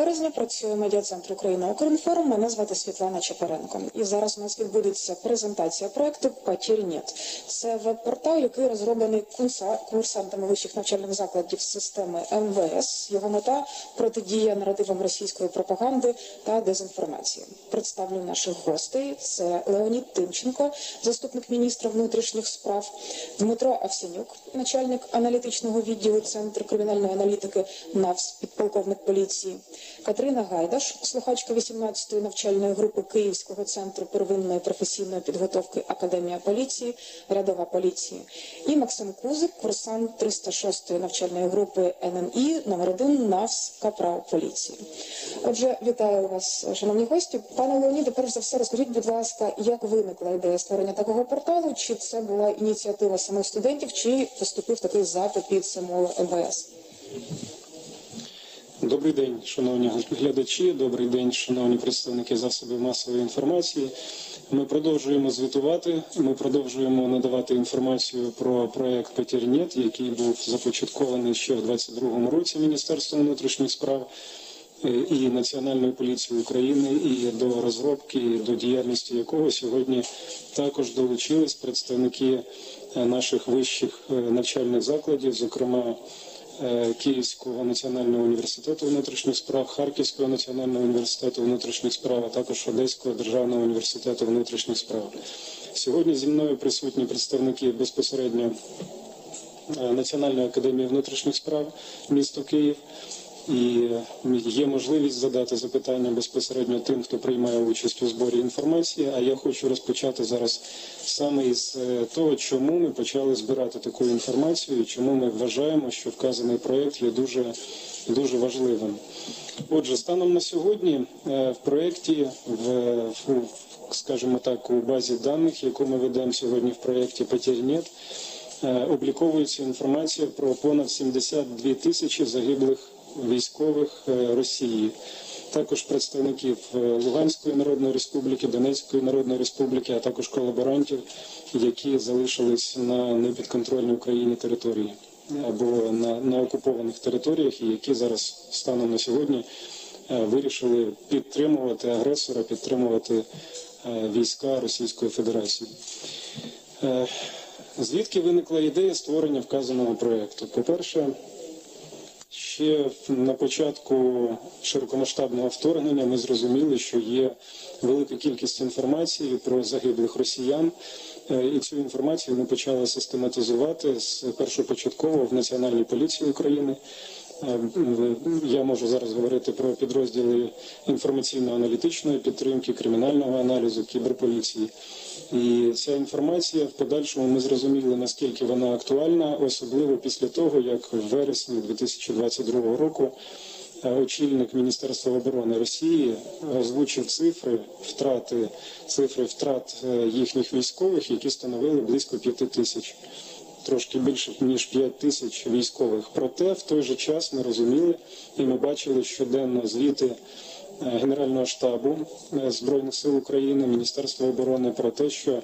березня працює медіа-центр Україна Укрінформ. Мене звати Світлана Чепаренко. І зараз у нас відбудеться презентація проекту «Потернет». Це веб-портал, який розроблений курса- курсантами вищих навчальних закладів системи МВС. Його мета протидія наративам російської пропаганди та дезінформації. Представлю наших гостей. Це Леонід Тимченко, заступник міністра внутрішніх справ, Дмитро Авсенюк, начальник аналітичного відділу Центру кримінальної аналітики НАВС, підполковник поліції, Катерина Гайдаш, слухачка 18-ї навчальної групи Київського центру первинної професійної підготовки Академія поліції, рядова поліції, і Максим Кузик, курсант 306-ї навчальної групи НМІ, номер 1 НАВС Капрал поліції. Отже, вітаю вас, шановні гості. Пане Леоніде, перш за все, розкажіть, будь ласка, як виникла ідея створення такого порталу? Чи це була ініціатива самих студентів, чи поступив такий запит від самого МВС? Добрий день, шановні глядачі. Добрий день, шановні представники засобів масової інформації. Ми продовжуємо звітувати. Ми продовжуємо надавати інформацію про проект Петернет, який був започаткований ще в 2022 році Міністерством внутрішніх справ е, і Національної поліції України, і до розробки, і до діяльності якого сьогодні також долучились представники е, наших вищих е, навчальних закладів, зокрема. Е, Київського національного університету внутрішніх справ, Харківського національного університету внутрішніх справ, а також Одеського державного університету внутрішніх справ. Сьогодні зі мною присутні представники безпосередньо е, Національної академії внутрішніх справ міста Київ. І є можливість задати запитання безпосередньо тим, хто приймає участь у зборі інформації. А я хочу розпочати зараз саме із е, того, чому ми почали збирати таку інформацію, і чому ми вважаємо, що вказаний проєкт є дуже, дуже важливим. Отже, станом на сьогодні е, в проєкті, в, скажімо так, у базі даних, яку ми ведемо сьогодні в проєкті Потернет, е, обліковується інформація про понад 72 тисячі загиблих військових е, Росії, також представників е, Луганської Народної Республіки, Донецької Народної Республіки, а також колаборантів, які залишились на непідконтрольній Україні території або на, на окупованих територіях, і які зараз станом на сьогодні е, вирішили підтримувати агресора, підтримувати війська Російської Федерації. Звідки виникла ідея створення вказаного проєкту? По-перше, Ще на початку широкомасштабного вторгнення ми зрозуміли, що є велика кількість інформації про загиблих росіян, Е, і цю інформацію ми почали систематизувати з першопочатково в Національній поліції України. Е, Я можу зараз говорити про підрозділи інформаційно-аналітичної підтримки, кримінального аналізу, кіберполіції. І ця інформація в подальшому ми зрозуміли, наскільки вона актуальна, особливо після того, як в вересні 2022 року е, очільник Міністерства оборони Росії озвучив цифри втрати цифри втрат е, їхніх військових, які становили близько 5 тисяч. Трошки більше ніж 5 тисяч військових. Проте в той же час ми розуміли і ми бачили щоденно звіти е, Генерального штабу е, Збройних сил України, Міністерства оборони про те, що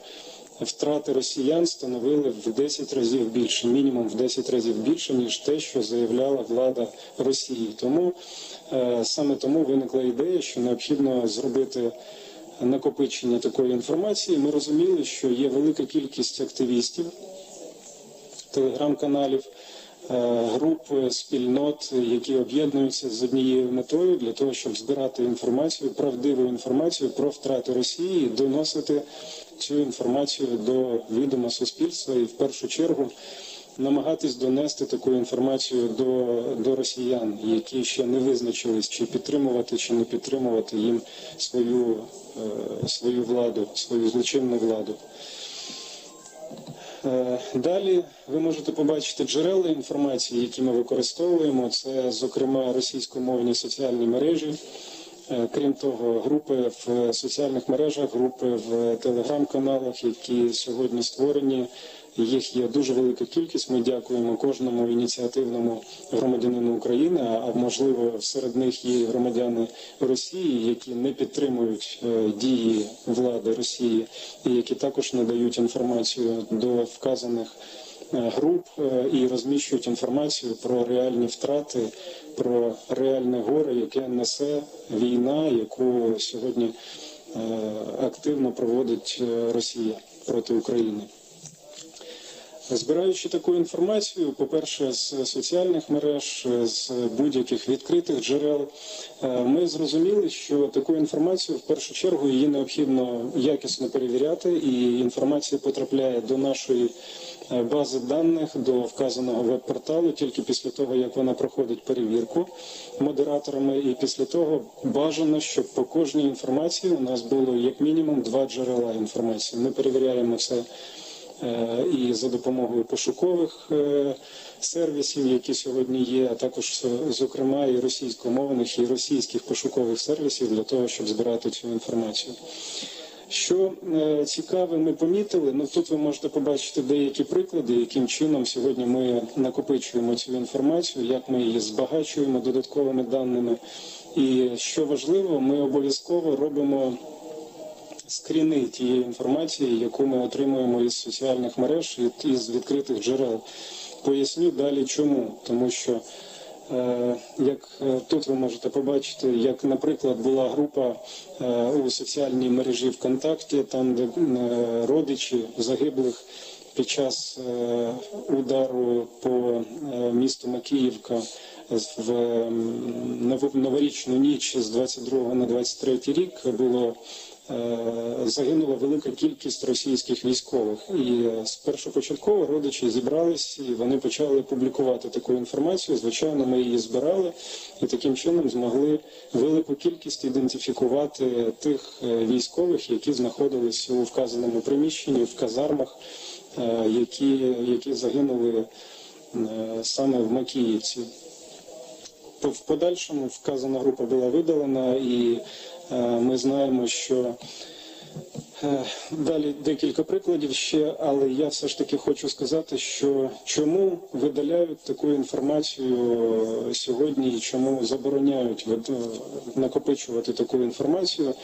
втрати росіян становили в 10 разів більше, мінімум в 10 разів більше, ніж те, що заявляла влада Росії. Тому е, саме тому виникла ідея, що необхідно зробити накопичення такої інформації. Ми розуміли, що є велика кількість активістів телеграм-каналів, е, груп, спільнот, які об'єднуються з однією метою для того, щоб збирати інформацію, правдиву інформацію про втрати Росії, і доносити цю інформацію до відома суспільства і в першу чергу. Намагатись донести таку інформацію до, до росіян, які ще не визначились, чи підтримувати, чи не підтримувати їм свою, е, свою владу, свою злочинну владу. Е, Далі ви можете побачити джерела інформації, які ми використовуємо. Це, зокрема, російськомовні соціальні мережі. Е, Крім того, групи в соціальних мережах, групи в телеграм-каналах, які сьогодні створені. Їх є дуже велика кількість. Ми дякуємо кожному ініціативному громадянину України, а можливо серед них є громадяни Росії, які не підтримують е, дії влади Росії, і які також надають інформацію до вказаних е, груп е, і розміщують інформацію про реальні втрати, про реальне горе, яке несе війна, яку сьогодні активно проводить Росія проти України. Збираючи таку інформацію, по-перше, з соціальних мереж, з будь-яких відкритих джерел, е, ми зрозуміли, що таку інформацію в першу чергу її необхідно якісно перевіряти, і інформація потрапляє до нашої е, бази даних, до вказаного веб-порталу тільки після того, як вона проходить перевірку модераторами, і після того бажано, щоб по кожній інформації у нас було як мінімум два джерела інформації. Ми перевіряємо це і за допомогою пошукових е, сервісів, які сьогодні є, а також е, зокрема і російськомовних, і російських пошукових сервісів для того, щоб збирати цю інформацію. Що е, цікаве, ми помітили. Ну тут ви можете побачити деякі приклади, яким чином сьогодні ми накопичуємо цю інформацію, як ми її збагачуємо додатковими даними. І що важливо, ми обов'язково робимо скріни тієї інформації, яку ми отримуємо із соціальних мереж і із відкритих джерел. Поясню далі чому. Тому що, е, як е, тут ви можете побачити, як, наприклад, була група е, у соціальній мережі ВКонтакті, там, де родичі загиблих під час удару по місту Макіївка в новорічну ніч з 22 на 23 рік було загинула велика кількість російських військових. І е, першопочатково родичі зібрались і вони почали публікувати таку інформацію. Звичайно, ми її збирали і таким чином змогли велику кількість ідентифікувати тих е, військових, які знаходились у вказаному приміщенні, в казармах, е, які, які загинули е, саме в Макіївці. В подальшому вказана група була видалена, і е, знаємо, що е, далі декілька прикладів ще, але я все ж таки хочу сказати, що чому видаляють таку інформацію е, сьогодні і чому забороняють накопичувати таку інформацію.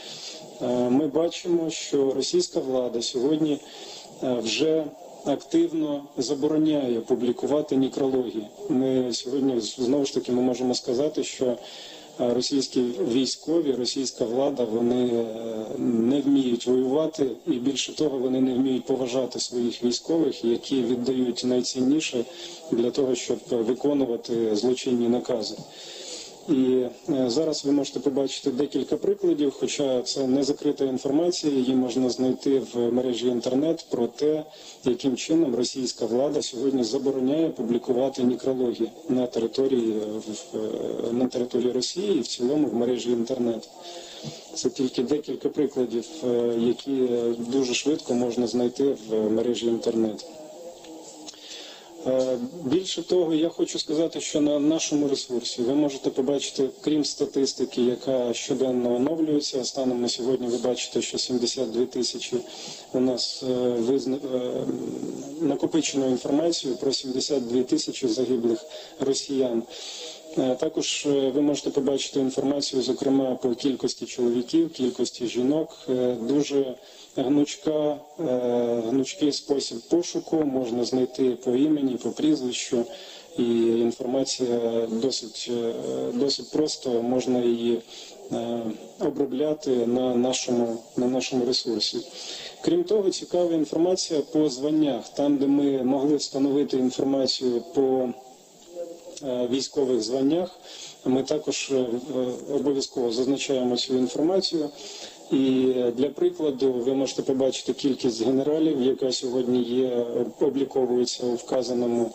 Е, Ми бачимо, що російська влада сьогодні вже активно забороняє публікувати некрологи. Ми сьогодні знову ж таки ми можемо сказати, що російські військові, російська влада, вони е, не вміють воювати, і більше того, вони не вміють поважати своїх військових, які віддають найцінніше для того, щоб виконувати злочинні накази. І е, зараз ви можете побачити декілька прикладів, хоча це не закрита інформація, її можна знайти в мережі інтернет про те, яким чином російська влада сьогодні забороняє публікувати некрологи на території е, е, на території Росії і в цілому в мережі інтернет. Це тільки декілька прикладів, які дуже швидко можна знайти в мережі інтернет. Е, Більше того, я хочу сказати, що на нашому ресурсі ви можете побачити, крім статистики, яка щоденно оновлюється. Станом на сьогодні ви бачите, що 72 тисячі у нас е, визна... е, накопичено інформацію про 72 тисячі загиблих росіян. Також ви можете побачити інформацію, зокрема по кількості чоловіків, кількості жінок. Дуже гнучка, е, гнучкий спосіб пошуку можна знайти по імені, по прізвищу, і інформація досить, е, досить просто можна її е, обробляти на нашому, на нашому ресурсі. Крім того, цікава інформація по званнях, там, де ми могли встановити інформацію по військових званнях. Ми також обов'язково зазначаємо цю інформацію. І е, для прикладу ви можете побачити кількість генералів, яка сьогодні є, обліковується у вказаному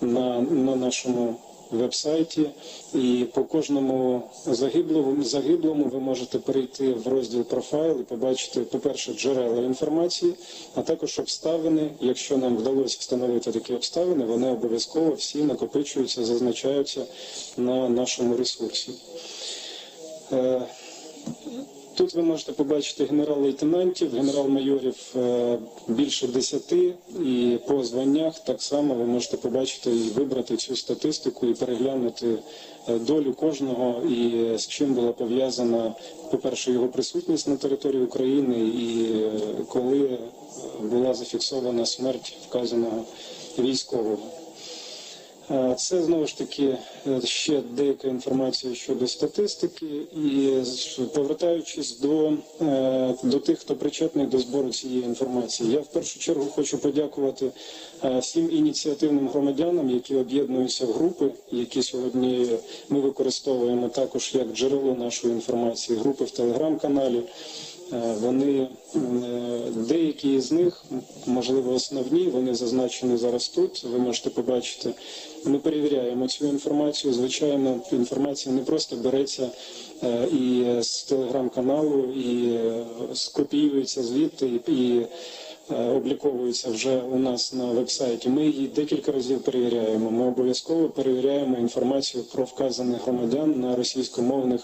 на, на нашому веб-сайті. І по кожному загиблому, загиблому ви можете перейти в розділ профайл і побачити, по-перше, джерела інформації, а також обставини. Якщо нам вдалося встановити такі обставини, вони обов'язково всі накопичуються, зазначаються на нашому ресурсі. Тут ви можете побачити генерал-лейтенантів, генерал-майорів е, більше десяти, і по званнях так само ви можете побачити і вибрати цю статистику і переглянути е, долю кожного і е, з чим була пов'язана, по-перше, його присутність на території України, і коли була зафіксована смерть вказаного військового. Це знову ж таки е, ще деяка інформація щодо статистики, і повертаючись до, е, до тих, хто причетний до збору цієї інформації, я в першу чергу хочу подякувати е, всім ініціативним громадянам, які об'єднуються в групи, які сьогодні ми використовуємо також як джерело нашої інформації, групи в телеграм-каналі. Е, Вони е, деякі з них, можливо, основні, вони зазначені зараз тут. Ви можете побачити. Ми перевіряємо цю інформацію. Звичайно, інформація не просто береться е, і з телеграм-каналу, і скопіюється звідти і. Е, Обліковується вже у нас на вебсайті. Ми її декілька разів перевіряємо. Ми обов'язково перевіряємо інформацію про вказаних громадян на російськомовних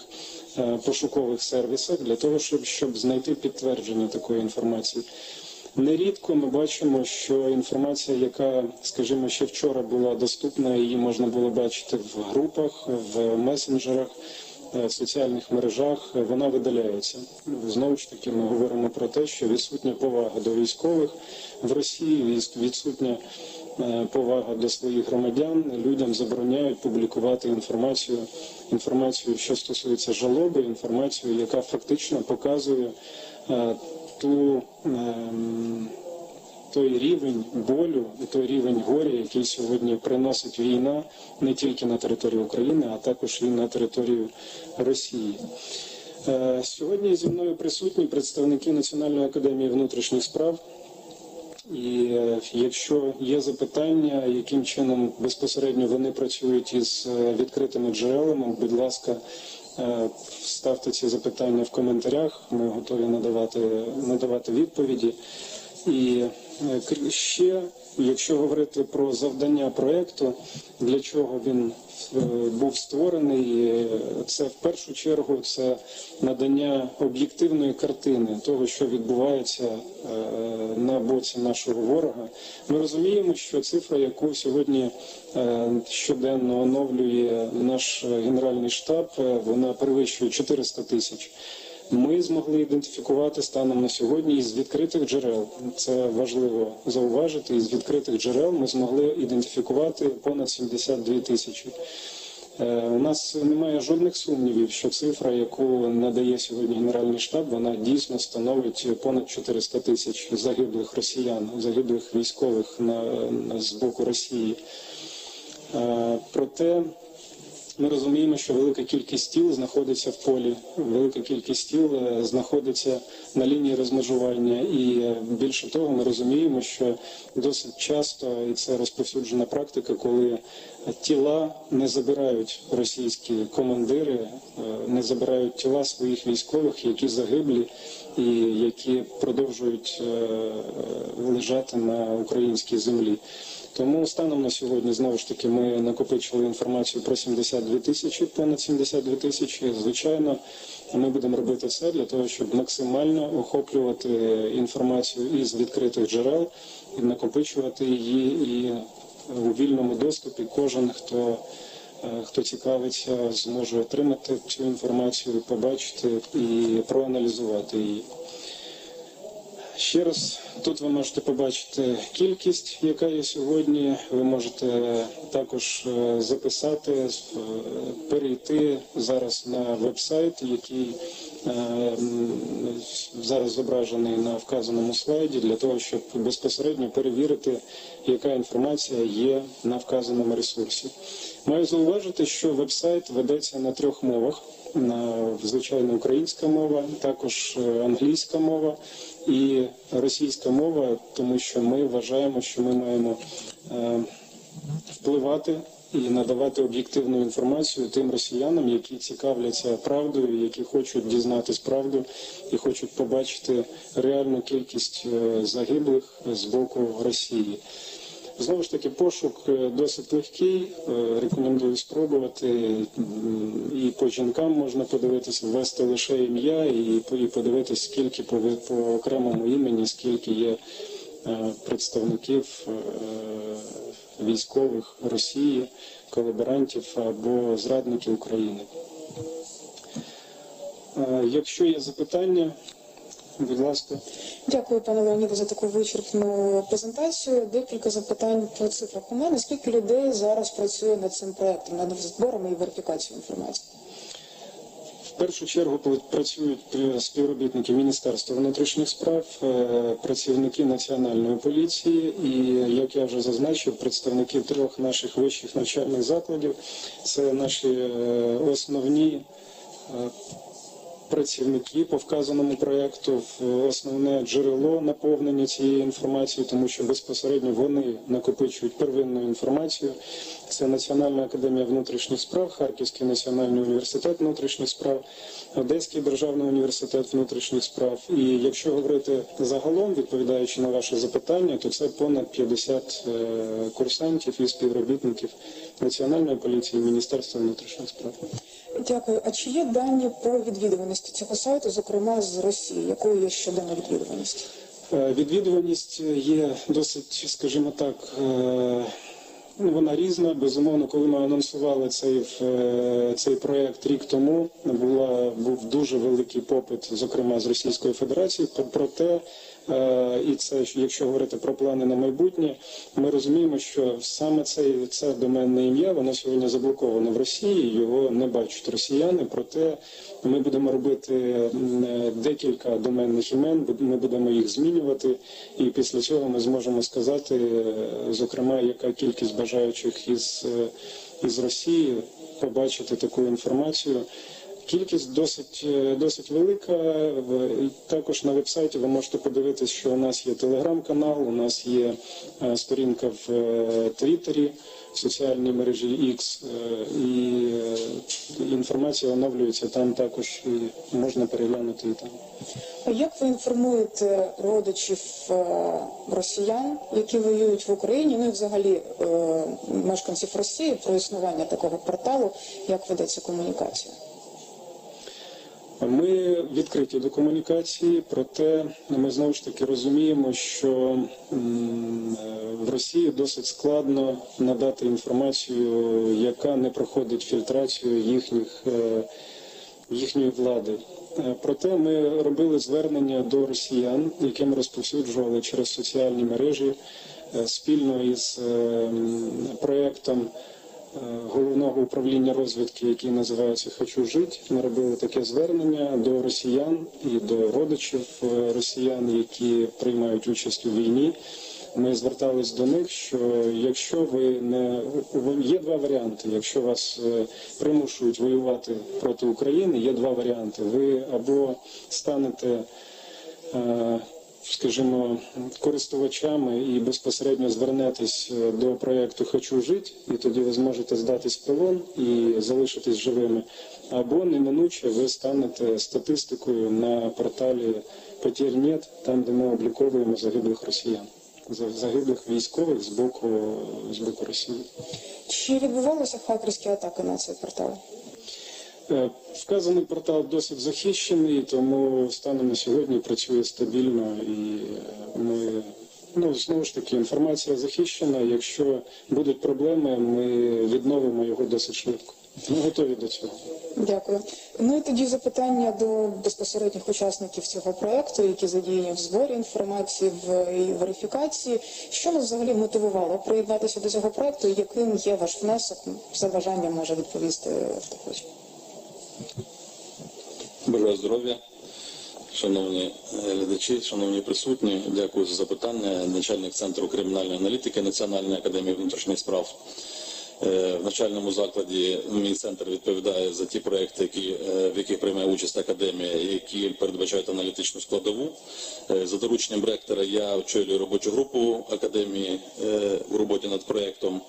е, пошукових сервісах для того, щоб, щоб знайти підтвердження такої інформації. Нерідко ми бачимо, що інформація, яка, скажімо, ще вчора була доступна, її можна було бачити в групах, в месенджерах, соціальних мережах, е, вона видаляється. Знову ж таки, ми говоримо про те, що відсутня повага до військових в Росії, відсутня е, повага до своїх громадян. Людям забороняють публікувати інформацію, інформацію, що стосується жалоби, інформацію, яка фактично показує е, ту. Той рівень болю і той рівень горя, який сьогодні приносить війна не тільки на території України, а також і на територію Росії. Е, Сьогодні зі мною присутні представники Національної академії внутрішніх справ. І е, якщо є запитання, яким чином безпосередньо вони працюють із е, відкритими джерелами, будь ласка, ставте ці запитання в коментарях. Ми готові надавати, надавати відповіді. І ще, якщо говорити про завдання проекту, для чого він е, був створений, е, це в першу чергу це надання об'єктивної картини того, що відбувається е, на боці нашого ворога. Ми розуміємо, що цифра, яку сьогодні е, щоденно оновлює наш е, генеральний штаб, е, вона перевищує 400 тисяч. Ми змогли ідентифікувати станом на сьогодні із відкритих джерел. Це важливо зауважити. Із відкритих джерел ми змогли ідентифікувати понад 72 тисячі. Е, У нас немає жодних сумнівів, що цифра, яку надає сьогодні Генеральний штаб, вона дійсно становить понад 400 тисяч загиблих росіян, загиблих військових на, з боку Росії. Е, Проте ми розуміємо, що велика кількість тіл знаходиться в полі, велика кількість тіл е, знаходиться на лінії розмежування, і е, більше того, ми розуміємо, що досить часто і це розповсюджена практика, коли тіла не забирають російські командири, е, не забирають тіла своїх військових, які загиблі і які продовжують е, лежати на українській землі. Тому станом на сьогодні знову ж таки ми накопичили інформацію про 72 тисячі, понад 72 тисячі. Звичайно, ми будемо робити все для того, щоб максимально охоплювати інформацію із відкритих джерел і накопичувати її і у вільному доступі. Кожен хто е, хто цікавиться, зможе отримати цю інформацію, побачити і проаналізувати її. Ще раз тут ви можете побачити кількість, яка є сьогодні. Ви можете також е, записати, е, перейти зараз на веб-сайт, який е, зараз зображений на вказаному слайді, для того, щоб безпосередньо перевірити, яка інформація є на вказаному ресурсі. Маю зауважити, що веб-сайт ведеться на трьох мовах. На звичайно українська мова, також е, англійська мова і російська мова, тому що ми вважаємо, що ми маємо е, впливати і надавати об'єктивну інформацію тим росіянам, які цікавляться правдою, які хочуть дізнатись правду і хочуть побачити реальну кількість е, загиблих з боку Росії. Знову ж таки, пошук е, досить легкий. е, Рекомендую спробувати. І по жінкам можна подивитися, ввести лише ім'я і подивитися, скільки по, по окремому імені, скільки є е, представників військових Росії, колаборантів або зрадників України. Якщо є запитання, Будь ласка. Дякую, пане Леоніде, за таку вичерпну презентацію. Декілька запитань по цифрах. У мене скільки людей зараз працює над цим проектом, над збором і верифікацією інформації? В першу чергу працюють співробітники Міністерства внутрішніх справ, е, працівники Національної поліції і, як я вже зазначив, представники трьох наших вищих навчальних закладів. Це наші е, основні е, працівники по вказаному проекту в основне джерело наповнення цієї інформації, тому що безпосередньо вони накопичують первинну інформацію. Це Національна академія внутрішніх справ, Харківський національний університет внутрішніх справ, Одеський державний університет внутрішніх справ. І якщо говорити загалом, відповідаючи на ваше запитання, то це понад 50 е, курсантів і співробітників Національної поліції Міністерства внутрішніх справ. Дякую. А чи є дані про відвідуваність цього сайту, зокрема з Росії? Якою є щоденна відвідуваність? Е, Відвідуваність є досить, скажімо так, е, ну, вона різна. Безумовно, коли ми анонсували цей, е, цей проект рік тому, була, був дуже великий попит, зокрема з Російської Федерації. Про- Проте, і це якщо говорити про плани на майбутнє, ми розуміємо, що саме цей це доменне ім'я, воно сьогодні заблоковано в Росії. Його не бачать росіяни. Проте ми будемо робити е, декілька доменних імен, ми будемо їх змінювати, і після цього ми зможемо сказати, е, зокрема, яка кількість бажаючих із, е, із Росії побачити таку інформацію. Кількість досить е, досить велика. Також на вебсайті ви можете подивитися, що у нас є телеграм-канал, у нас є е, сторінка в е, Твіттері, в соціальній мережі X, і інформація оновлюється там також і можна переглянути і там. Як ви інформуєте родичів росіян, які воюють в Україні, ну і взагалі мешканців Росії про існування такого порталу, як ведеться комунікація? Ми відкриті до комунікації, проте ми знову ж таки розуміємо, що е, в Росії досить складно надати інформацію, яка не проходить фільтрацію їхніх, е, їхньої влади. Е, Проте ми робили звернення до росіян, які ми розповсюджували через соціальні мережі спільно із м, проектом е, головного управління розвідки, який називається Хочу жити. Ми робили таке звернення до росіян і до родичів е, росіян, які приймають участь у війні. Ми звертались до них, що якщо ви не є два варіанти. Якщо вас е, примушують воювати проти України, є два варіанти. Ви або станете е, скажімо, користувачами і безпосередньо звернетесь е, до проєкту Хочу жити, і тоді ви зможете здатись в полон і залишитись живими. Або неминуче ви станете статистикою на порталі «Потерь.нет», там, де ми обліковуємо загиблих росіян, за- загиблих військових з боку, з боку Росії. Чи відбувалися хакерські атаки на цей портал? Вказаний портал досить захищений, тому станом на сьогодні працює стабільно і е, ми ну знову ж таки інформація захищена. Якщо будуть проблеми, ми відновимо його досить швидко. Ми готові до цього. Дякую. Ну і тоді запитання до безпосередніх учасників цього проекту, які задіяні в зборі інформації в верифікації. Що вас взагалі мотивувало приєднатися до цього проекту? Яким є ваш внесок? За бажанням може відповісти хто хоче. Бажаю здоров'я, шановні е, глядачі, шановні присутні. Дякую за запитання. Начальник центру кримінальної аналітики Національної академії внутрішніх справ. Е, В навчальному закладі мій центр відповідає за ті проекти, які, е, в яких приймає участь академія, які передбачають аналітичну складову. За дорученням ректора я очолюю робочу групу академії у роботі над проектом.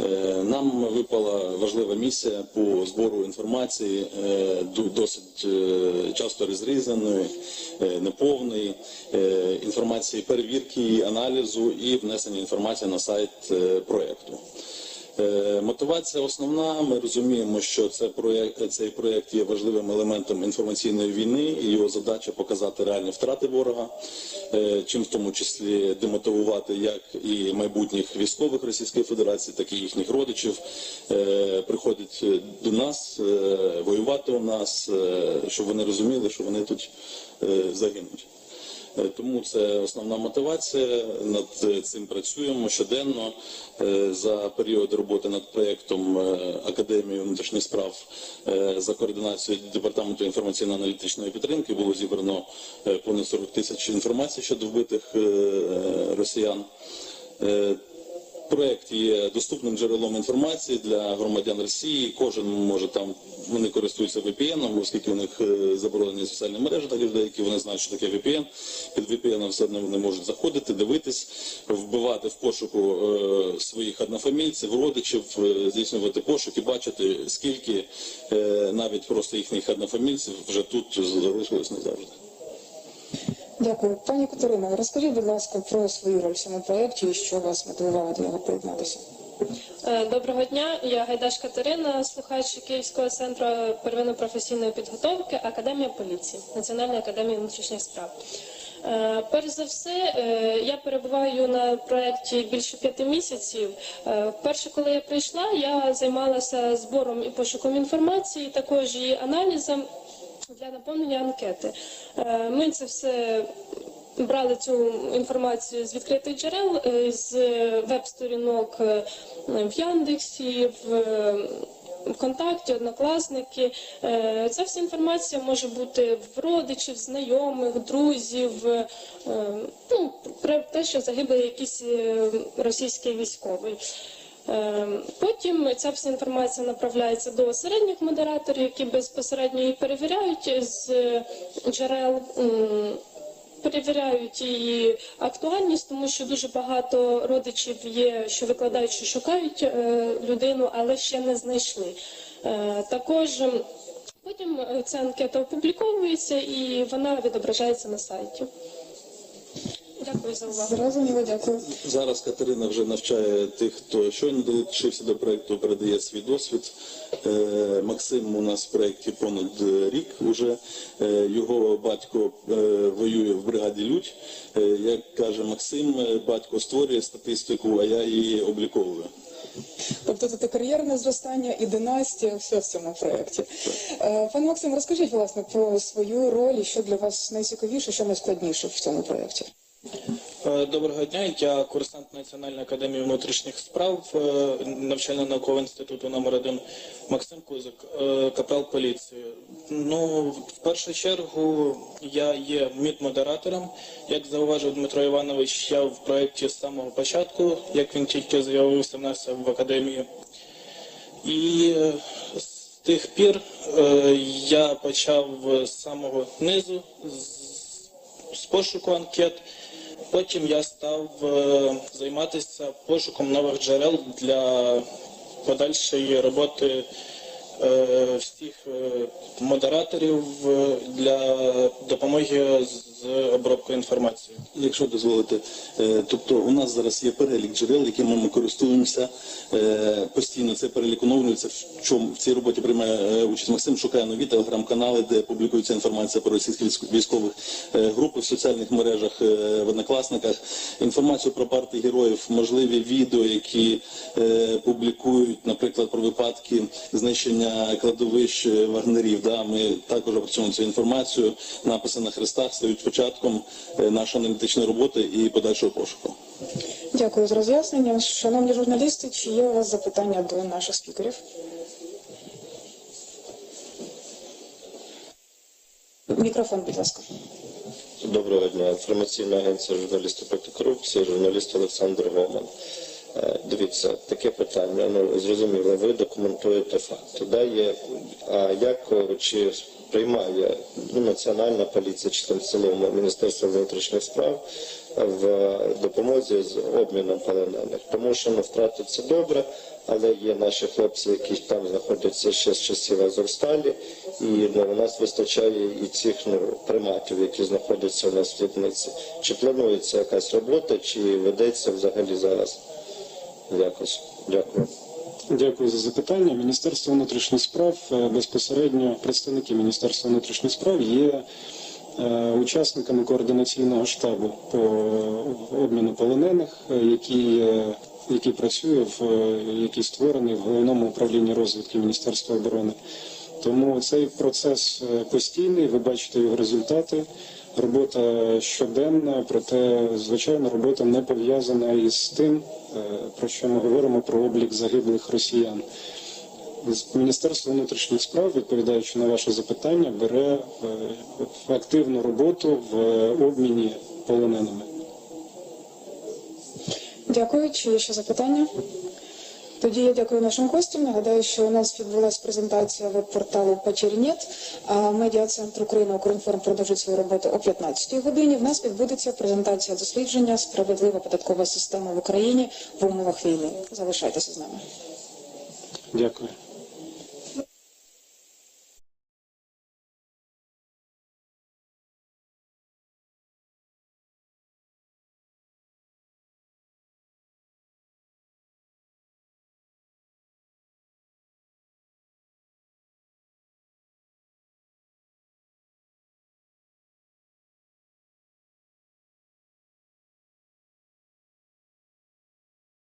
Е, Нам випала важлива місія по збору інформації, е, досить е, часто розрізаної, неповної інформації, перевірки, аналізу і внесення інформації на сайт проєкту. Мотивація основна. Ми розуміємо, що це проєкт, цей проєкт є важливим елементом інформаційної війни, і його задача показати реальні втрати ворога, е, чим в тому числі демотивувати як і майбутніх військових Російської Федерації, так і їхніх родичів. Е, Приходять до нас е, воювати у нас, е, щоб вони розуміли, що вони тут е, загинуть. Е, Тому це основна мотивація. Над е, цим працюємо щоденно. Е, За період роботи над проєктом Академії внутрішніх справ за координацією департаменту інформаційно-аналітичної підтримки було зібрано понад 40 тисяч інформацій щодо вбитих росіян. Проект є доступним джерелом інформації для громадян Росії. Кожен може там вони користуються VPN, оскільки у них е, заборонені соціальні мережі для людей, які вони знають, що таке VPN. Під VPN все одно вони можуть заходити, дивитись, вбивати в пошуку е, своїх однофамільців, родичів, е, здійснювати пошук і бачити, скільки е, навіть просто їхніх однофамільців вже тут залишилось назавжди. Дякую. Пані Катерино, розкажіть, будь ласка, про свою роль в цьому проєкті і що вас мотивувало до нього приєднатися. Е, Доброго дня, я Гайдаш Катерина, слухач Київського центру первинної професійної підготовки Академія поліції, Національної академії внутрішніх справ. Е, Перш за все, е, я перебуваю на проєкті більше п'яти місяців. Е, Вперше, коли я прийшла, я займалася збором і пошуком інформації, також і аналізом для наповнення анкети. Е, Ми це все брали цю інформацію з відкритих джерел, е, з веб-сторінок е, в Яндексі, в ВКонтакті, однокласники. Ця вся інформація може бути в родичів, знайомих, друзів. Ну, про те, що загиблий якийсь е, російський військовий. Е, Потім ця вся інформація направляється до середніх модераторів, які безпосередньо її перевіряють з е, джерел. Перевіряють її актуальність, тому що дуже багато родичів є, що викладають, що шукають е, людину, але ще не знайшли. Е, Також потім ця анкета опубліковується і вона відображається на сайті. Дякую за увагу. Зрозуміло, дякую. Зараз Катерина вже навчає тих, хто щойно долучився до проекту, передає свій досвід. Е, Максим у нас в проєкті понад рік уже. Е, Його батько е, воює в бригаді Людь. Як каже Максим, батько створює статистику, а я її обліковую. Тобто це кар'єрне зростання і династія, все в цьому проєкті. Пане Максим, розкажіть, власне, про свою роль і що для вас найцікавіше, що найскладніше в цьому проєкті. Е, Доброго дня, я курсант Національної академії внутрішніх справ е, навчально-наукового інституту номер 1 Максим Кузик, е, капрал поліції. Ну, в першу чергу я є мідмодератором. Як зауважив Дмитро Іванович, я в проєкті з самого початку, як він тільки з'явився в нас в академії. І з тих пір я почав з самого низу, з пошуку анкет. Потім я став е, займатися пошуком нових джерел для подальшої роботи е, всіх е, модераторів для допомоги з обробкою інформації. Якщо дозволите, е, тобто у нас зараз є перелік джерел, якими ми користуємося е, постійно. Цей перелік оновлюється. В чому в цій роботі приймає е, участь Максим, шукає нові телеграм-канали, де публікується інформація про російських військ- військових групи в соціальних мережах, в однокласниках, інформацію про партії героїв, можливі відео, які публікують, наприклад, про випадки знищення кладовищ вагнерів. Да, ми також опрацьовуємо цю інформацію. Написи на хрестах стають початком е, нашої аналітичної роботи і подальшого пошуку. Дякую за роз'яснення. Шановні журналісти, чи є у вас запитання до наших спікерів? Мікрофон, будь ласка. Доброго дня. Інформаційна агенція журналістів проти корупції, журналіст Олександр Гоман. Е, Дивіться, таке питання. Ну зрозуміло, ви документуєте факти. Да, є, а як чи приймає ну, національна поліція чи там в цілому Міністерство внутрішніх справ в допомозі з обміном полонених? Тому що ну, втрати це добре, але є наші хлопці, які там знаходяться ще з часів Азовсталі, і ну, у нас вистачає і цих ну, приматів, які знаходяться у нас в в'язниці. Чи планується якась робота, чи ведеться взагалі зараз якось? Дякую. Дякую за запитання. Міністерство внутрішніх справ е, безпосередньо представники Міністерства внутрішніх справ є е, учасниками координаційного штабу по обміну полонених, е, е, який працює в який створений в головному управлінні розвідки Міністерства оборони. Тому цей процес постійний. Ви бачите його результати. Робота щоденна, проте звичайно робота не пов'язана із тим, е, про що ми говоримо про облік загиблих росіян. Міністерство внутрішніх справ, відповідаючи на ваше запитання, бере е, активну роботу в обміні полоненими. Дякую. Чи є ще запитання? Тоді я дякую нашим гостям. Нагадаю, що у нас відбулася презентація веб-порталу Печернет, а медіа-центр України Укрінформ продовжить свою роботу о 15-й годині. В нас відбудеться презентація дослідження Справедлива податкова система в Україні в умовах війни. Залишайтеся з нами. Дякую.